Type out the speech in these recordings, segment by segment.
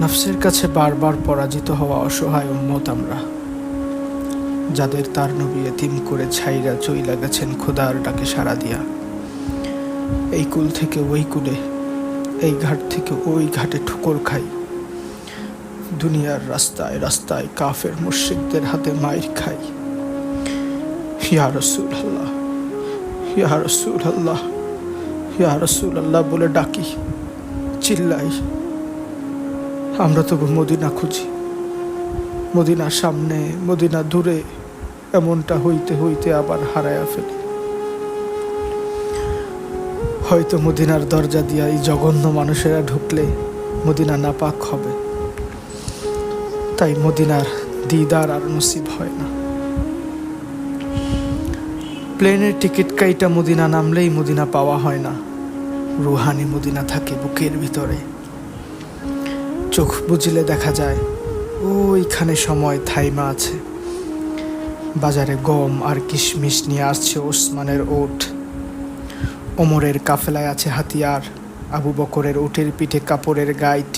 নফসের কাছে বারবার পরাজিত হওয়া অসহায় উম্মত আমরা। যাদের তার নবী এতিম করে ছাইরা চইলা গেছেন খোদার ডাকে সাড়া দিয়া। এই কুল থেকে ওই কুলে, এই ঘাট থেকে ওই ঘাটে ঠুকর খাই। দুনিয়ার রাস্তায় রাস্তায় কাফের মুর্শিকদের হাতে মাইর খাই। ইয়া রসুল আল্লাহ ইয়া রসুল আল্লাহ ইয়া রসুল আল্লাহ বলে ডাকি। চিল্লাই। আমরা তবু মদিনা খুঁজি। মদিনা সামনে মদিনা দূরে এমনটা হইতে হইতে আবার হারায়া ফেলি। হয়তো মদিনার দরজা দিয়া এই জঘন্য মানুষেরা ঢুকলে মদিনা নাপাক হবে। তাই মদিনার দিদার আর নসিব হয় না। প্লেনের টিকিট কাইটা মদিনা নামলেই মদিনা পাওয়া হয় না। রুহানি মদিনা থাকে বুকের ভিতরে। চোখ বুঝলে দেখা যায়, ওইখানে সময় থাইমা আছে। বাজারে গম আর কিশমিশ নিয়ে আসছে ওসমানের ওট। ওমরের কাফেলায় আছে হাতিয়ার, আবু বকরের ওটের পিঠে কাপড়ের গাইড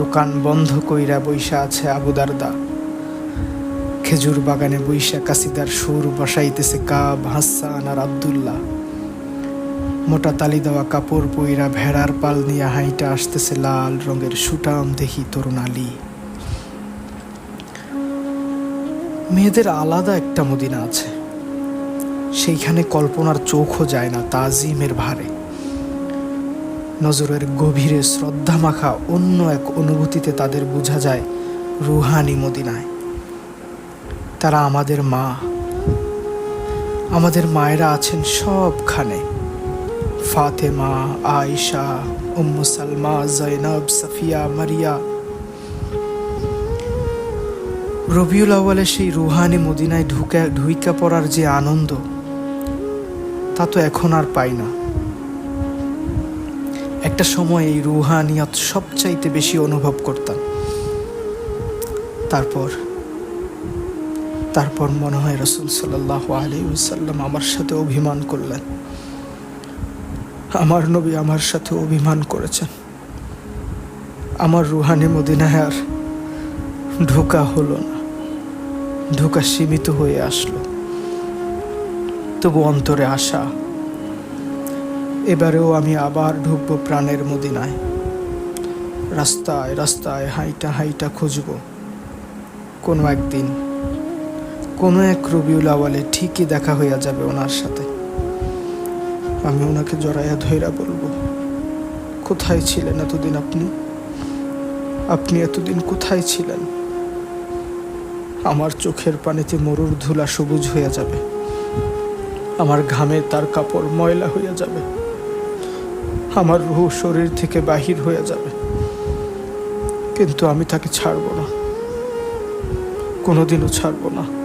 দোকান বন্ধ কইরা বৈশা আছে আবুদারদা খেজুর বাগানে বৈশা কাসিদার সুর বসাইতেছে কাব হাসান আর আবদুল্লাহ। মোটা তালি দেওয়া কাপড় পইরা ভেড়ার পাল নিয়ে হাইটা আসতেছে লাল রঙের সুটাম দেখি তরুণ আলী। মেয়েদের আলাদা একটা মদিনা আছে। সেইখানে কল্পনার চোখও যায় না তাজিমের ভারে। নজরের গভীরে শ্রদ্ধা মাখা অন্য এক অনুভূতিতে তাদের বোঝা যায় রুহানি মদিনায়। তারা আমাদের মা। আমাদের মায়েরা আছেন সবখানে। ফাতেমা, আয়েশা, উম্মু সালমা জৈনব সাফিয়া, মারিয়া। রবিউল আওয়ালে সেই রুহানি মদিনায় ঢুকে, ঢুইকা পড়ার যে আনন্দ, তা তো এখন আর পাই না। একটা সময় এই রুহানিয়ত সবচাইতে বেশি অনুভব করতাম। তারপর তারপর মনে হয় রসুল সাল্লাহ আলী সাল্লাম আমার সাথে অভিমান করলেন। আমার নবী আমার সাথে অভিমান করেছেন। আমার রুহানি মদিনায় আর ঢোকা হলো না। ঢোকা সীমিত হয়ে আসলো। তবু অন্তরে আসা এবারেও আমি আবার ঢুকবো প্রাণের মদিনায়। রাস্তায় রাস্তায় হাইটা হাইটা খুঁজব। কোনো একদিন, কোনো এক রবিউল আওয়ালে ঠিকই দেখা হইয়া যাবে ওনার সাথে। আমি ওনাকে জড়াইয়া ধৈরা বলব, কোথায় ছিলেন এতদিন আপনি? আপনি এতদিন কোথায় ছিলেন? আমার চোখের পানিতে মরুর ধুলা সবুজ হইয়া যাবে। আমার ঘামে তার কাপড় ময়লা হইয়া যাবে। আমার রুহ শরীর থেকে বাহির হইয়া যাবে। কিন্তু আমি তাকে ছাড়ব না। কোনোদিনও ছাড়ব না।